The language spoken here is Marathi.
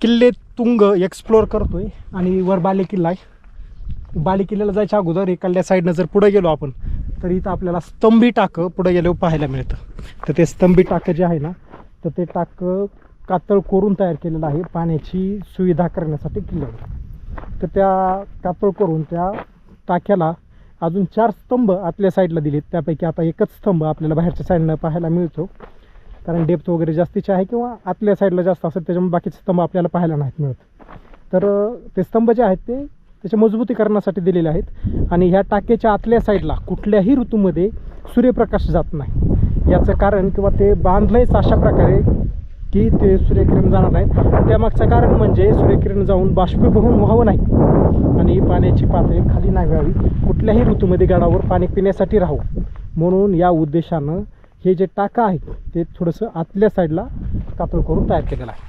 किल्ले तुंग एक्सप्लोअर करतोय आणि वर बाले किल्ला आहे. बाले किल्ल्याला जायच्या अगोदर इकडल्या साईडनं जर पुढे गेलो आपण तर इथं आपल्याला स्तंभी टाकं पुढे गेल्यावर पाहायला मिळतं. तर ते स्तंभी टाकं जे आहे ना तर ते टाकं कातळ कोरून तयार केलेलं आहे पाण्याची सुविधा करण्यासाठी किल्ल्यावर. तर त्या कातळ करून त्या टाक्याला अजून चार स्तंभ आतल्या साईडला दिलेत. त्यापैकी आता एकच स्तंभ आपल्याला बाहेरच्या साईडनं पाहायला मिळतो. कारण डेप्थ वगैरे जास्तीची आहे किंवा आतल्या साईडला जास्त असेल त्याच्यामुळे बाकीचे स्तंभ आपल्याला पाहायला नाहीत मिळत. तर ते स्तंभ जे आहेत ते त्याच्या मजबूतीकरणासाठी दिलेले आहेत. आणि ह्या टाकेच्या आतल्या साईडला कुठल्याही ऋतूमध्ये सूर्यप्रकाश जात नाही. याचं कारण किंवा ते बांधलंयच अशा प्रकारे की ते सूर्यकिरण जाणार नाहीत. त्यामागचं कारण म्हणजे सूर्यकिरण जाऊन बाष्पीभवन व्हावं नाही. आणि पाण्याची पातळी खाली नाही व्हावी. कुठल्याही ऋतूमध्ये गडावर पाणी पिण्यासाठी राहू म्हणून या उद्देशानं हे जे टाका आहे ते थोडंसं आतल्या साईडला कातळ करून तयार केलेलं आहे.